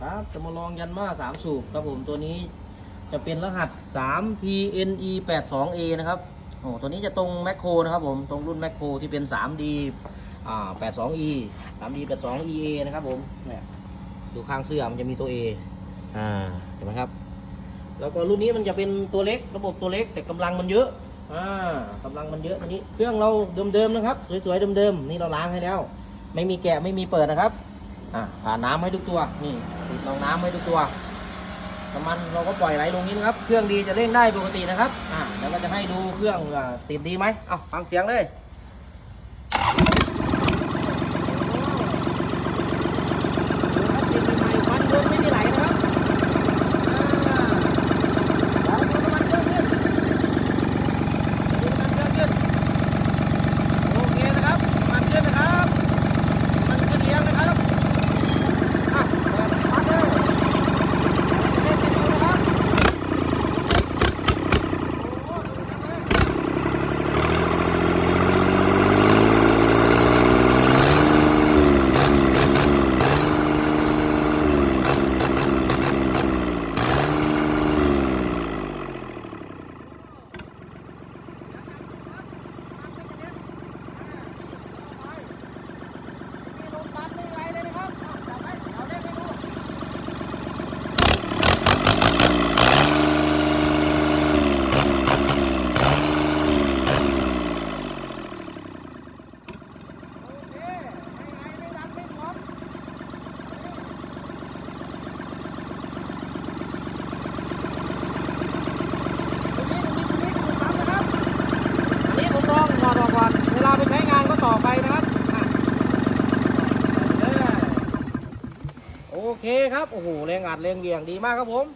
ครับจะมาลองยันมาสามสูบครับผมตัวนี้จะเป็นรหัส 3 TNE 8 2 A นะครับโอ้ตัวนี้จะตรงแมคโครนะครับผมตรงรุ่นแมคโครที่เป็น 3D อ่า 8 2 E 3D 8 2 EA นะครับผมเนี่ยดูข้างเสื้อมันจะมีตัว A อ่าเห็นไหมครับ แล้วก็รุ่นนี้มันจะเป็นตัวเล็กระบบตัวเล็กแต่กำลังมันเยอะอ่ากำลังมันเยอะตัวนี้ เครื่องเราเดิมๆนะครับสวยๆเดิมๆนี่เราล้างให้แล้ว ไม่มีแกะไม่มีเปิดนะครับอ่าผ่านน้ำให้ทุกตัวนี่ ลองน้ำให้ทุกตัวน้ำมันเราก็ปล่อยไหลลงนี้นะครับ เครื่องดีจะเร่งได้ปกตินะครับ อ่าแล้วก็จะให้ดูเครื่องว่าติดดีไหมเอาฟังเสียงเลยติดใหม่ๆควันเดินไม่มีไหลนะครับอ่าลองดูน้ำมันเครื่องขึ้นดูน้ำมันเครื่องขึ้นโอเคนะครับน้ำมันขึ้นนะครับ มันขึ้นเลี้ยงนะครับ อะเปิดพัดเลยเล่นให้ดูนะครับโอ้โหดูนะแม่นี่ลมปัดไม่ไหวเลยนะครับอะจับไว้เอาเล่นให้ดู โอเคไม่ไงไม่ดันไม่สวมอันนี้ผมลองถอดออกก่อน เวลาไปใช้งานก็ต่อไปนะครับอะ เออโอเคครับ โอ้โหแรงอัดแรงเหวี่ยงดีมากครับผม